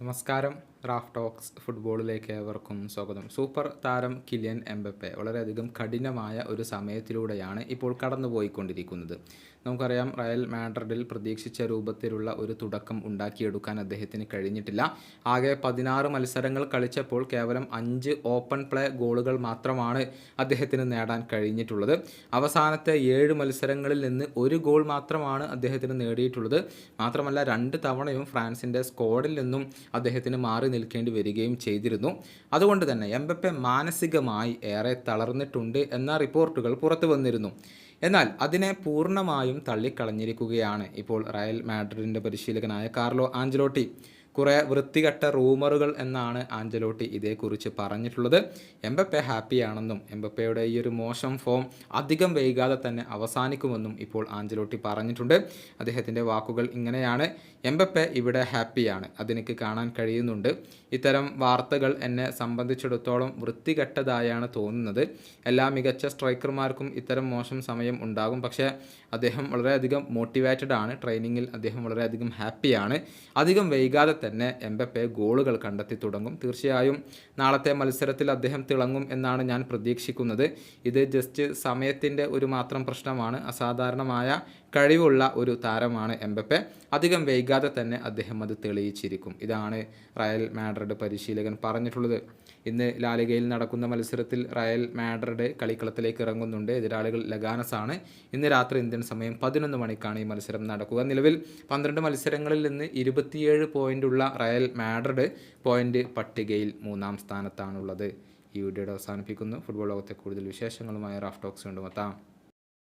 നമസ്കാരം Raf talks ഫുട്ബോളിലേക്ക് ഏവർക്കും സ്വാഗതം. സൂപ്പർ താരം കിലിയൻ എംബപ്പെ വളരെയധികം കഠിനമായ ഒരു സമയത്തിലൂടെയാണ് ഇപ്പോൾ കടന്നുപോയിക്കൊണ്ടിരിക്കുന്നത്. നമുക്കറിയാം റയൽ മാഡ്രിഡിൽ പ്രതീക്ഷിച്ച രൂപത്തിലുള്ള ഒരു തുടക്കം ഉണ്ടാക്കിയെടുക്കാൻ അദ്ദേഹത്തിന് കഴിഞ്ഞിട്ടില്ല. ആകെ പതിനാറ് മത്സരങ്ങൾ കളിച്ചപ്പോൾ കേവലം അഞ്ച് ഓപ്പൺ പ്ലേ ഗോളുകൾ മാത്രമാണ് അദ്ദേഹത്തിന് നേടാൻ കഴിഞ്ഞിട്ടുള്ളത്. അവസാനത്തെ ഏഴ് മത്സരങ്ങളിൽ നിന്ന് ഒരു ഗോൾ മാത്രമാണ് അദ്ദേഹത്തിന് നേടിയിട്ടുള്ളത്. മാത്രമല്ല രണ്ട് തവണയും ഫ്രാൻസിന്റെ സ്ക്വാഡിൽ നിന്നും അദ്ദേഹത്തിന് മാറി നിൽക്കേണ്ടി വരികയും ചെയ്തിരുന്നു. അതുകൊണ്ട് തന്നെ എംബപ്പെ മാനസികമായി ഏറെ തളർന്നിട്ടുണ്ട് എന്ന റിപ്പോർട്ടുകൾ പുറത്തു വന്നിരുന്നു. എന്നാൽ അതിനെ പൂർണമായും തള്ളിക്കളഞ്ഞിരിക്കുകയാണ് ഇപ്പോൾ റയൽ മാഡ്രിഡിന്റെ പരിശീലകനായ കാർലോ ആഞ്ചലോട്ടി കുറേ വൃത്തികെട്ട റൂമറുകൾ എന്നാണ് ആഞ്ചലോട്ടി ഇതേക്കുറിച്ച് പറഞ്ഞിട്ടുള്ളത്. എംബപ്പെ ഹാപ്പിയാണെന്നും എംബപ്പയുടെ ഈ ഒരു മോശം ഫോം അധികം വൈകാതെ തന്നെ അവസാനിക്കുമെന്നും ഇപ്പോൾ ആഞ്ചലോട്ടി പറഞ്ഞിട്ടുണ്ട്. അദ്ദേഹത്തിന്റെ വാക്കുകൾ ഇങ്ങനെയാണ്. എംബപ്പെ ഇവിടെ ഹാപ്പിയാണ് അതെനിക്ക് കാണാൻ കഴിയുന്നുണ്ട്. ഇത്തരം വാർത്തകൾ എന്നെ സംബന്ധിച്ചിടത്തോളം വൃത്തികെട്ടതായാണ് തോന്നുന്നത്. എല്ലാ മികച്ച സ്ട്രൈക്കർമാർക്കും ഇത്തരം മോശം സമയം ഉണ്ടാകും. പക്ഷേ അദ്ദേഹം വളരെയധികം മോട്ടിവേറ്റഡ് ആണ് ട്രെയിനിങ്ങിൽ അദ്ദേഹം വളരെയധികം ഹാപ്പിയാണ്. അധികം വൈകാതെ തന്നെ എംബപ്പെ ഗോളുകൾ കണ്ടെത്തി തുടങ്ങും. തീർച്ചയായും നാളത്തെ മത്സരത്തിൽ അദ്ദേഹം തിളങ്ങും എന്നാണ് ഞാൻ പ്രതീക്ഷിക്കുന്നത്. ഇത് ജസ്റ്റ് സമയത്തിന്റെ ഒരു മാത്രം പ്രശ്നമാണ്. അസാധാരണമായ കഴിവുള്ള ഒരു താരമാണ് എംബപ്പെ. അധികം വൈകാതെ തന്നെ അദ്ദേഹം അത് തെളിയിച്ചിരിക്കും. ഇതാണ് റയൽ മാഡ്രിഡ് പരിശീലകൻ പറഞ്ഞിട്ടുള്ളത്. ഇന്ന് ലാലികയിൽ നടക്കുന്ന മത്സരത്തിൽ റയൽ മാഡ്രിഡ് കളിക്കളത്തിലേക്ക് ഇറങ്ങുന്നുണ്ട്. എതിരാളികൾ ലഗാനസ് ആണ് ഇന്ന് രാത്രി ഇന്ത്യൻ സമയം പതിനൊന്ന് മണിക്കാണ് ഈ മത്സരം നടക്കുക. നിലവിൽ പന്ത്രണ്ട് മത്സരങ്ങളിൽ നിന്ന് ഇരുപത്തിയേഴ് പോയിന്റുള്ള റയൽ മാഡ്രിഡ് പോയിന്റ് പട്ടികയിൽ മൂന്നാം സ്ഥാനത്താണുള്ളത്. ഈ വീഡിയോയുടെ അവസാനിപ്പിക്കുന്നു. ഫുട്ബോൾ ലോകത്തെ കൂടുതൽ വിശേഷങ്ങളുമായി റാഫ് ടോക്സ് കൊണ്ടുമെത്താം